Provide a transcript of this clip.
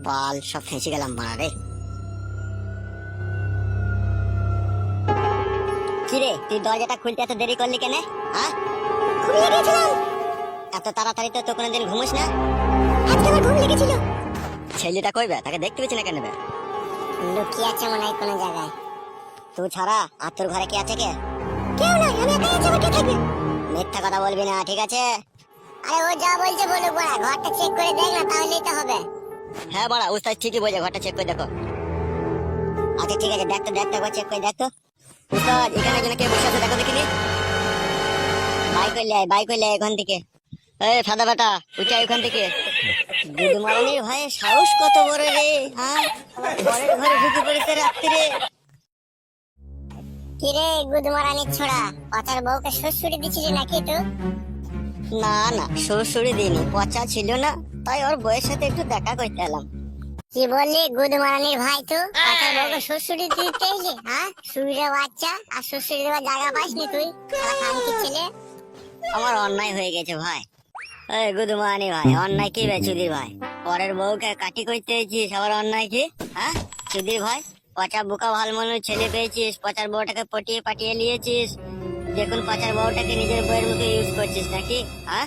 কপাল সব ফেঁসে গেলাম মারা রে। কিরে, তুই দরজাটা খুলতে এত দেরি করলি কেন? এত তাড়াতাড়ি তো কোনোদিন ঘুমোস না? ছেলেটা কইবে তাকে দেখতে না কেন লুকিয়ে আছে মনে হয় কোনো জায়গায়। তুই ছাড়া, আর তোর ঘরে কে আছে কে? কেউ নয় আমি আছি কে থাকবে? মিথ্যা কথা বলবি না, ঠিক আছে? আরে ও যা বলছে বলুক ঘরটা চেক করে দেখ না, তাহলেই তো হবে। হ্যাঁ বড়া উস্তাদ ঠিকই বলছে, ঘরটা চেক করে দেখো। আচ্ছা ঠিক আছে দেখ তো একবার চেক করে দেখ তো উস্তাদ, এখানে যেন কে বসে আছে, দেখো দেখিনি বাই করলে বাই করলে এখান থেকে। এই সাদা বেটা, উঠে ওখান থেকে। দুধ মারানির ভাই সাহস কত বড় রে হ্যাঁ? ঘরের ঘরে ঢুকে পড়েছে রাত্রিরে কিরে গুদমারানির ছোড়া, পাচার বউকে শ্বশুরি দিছিলি নাকি তো না না শ্বশুরি দিইনি পচা ছিল না তাই ওর বউয়ের সাথে একটু দেখা করতে এলাম। কি বললি গুদমারানির ভাই তো? বউকে শ্বশুরি দিতে এলি হ্যাঁ শুইরে বাচ্চা আর শ্বশুরি দেওয়ার জায়গা পাসনি তুই? ছেলে? আমার অন্যায় হয়ে গেছে ভাই। এই গুদমানি ভাই। অন্যায় কি বে চুদির ভাই? পরের বউকে কাটি করতে এসেছিস আবার অন্যায় কি? হ্যাঁ চুদির ভাই পচা বুকা ভালো মনে ছেলে পেয়েছিস পচার বউটাকে পটিয়ে পাঠিয়ে নিয়েছিস। দেখুন পাচার বউটাকে নিজের বউয়ের মতো ইউজ করছিস নাকি হ্যাঁ?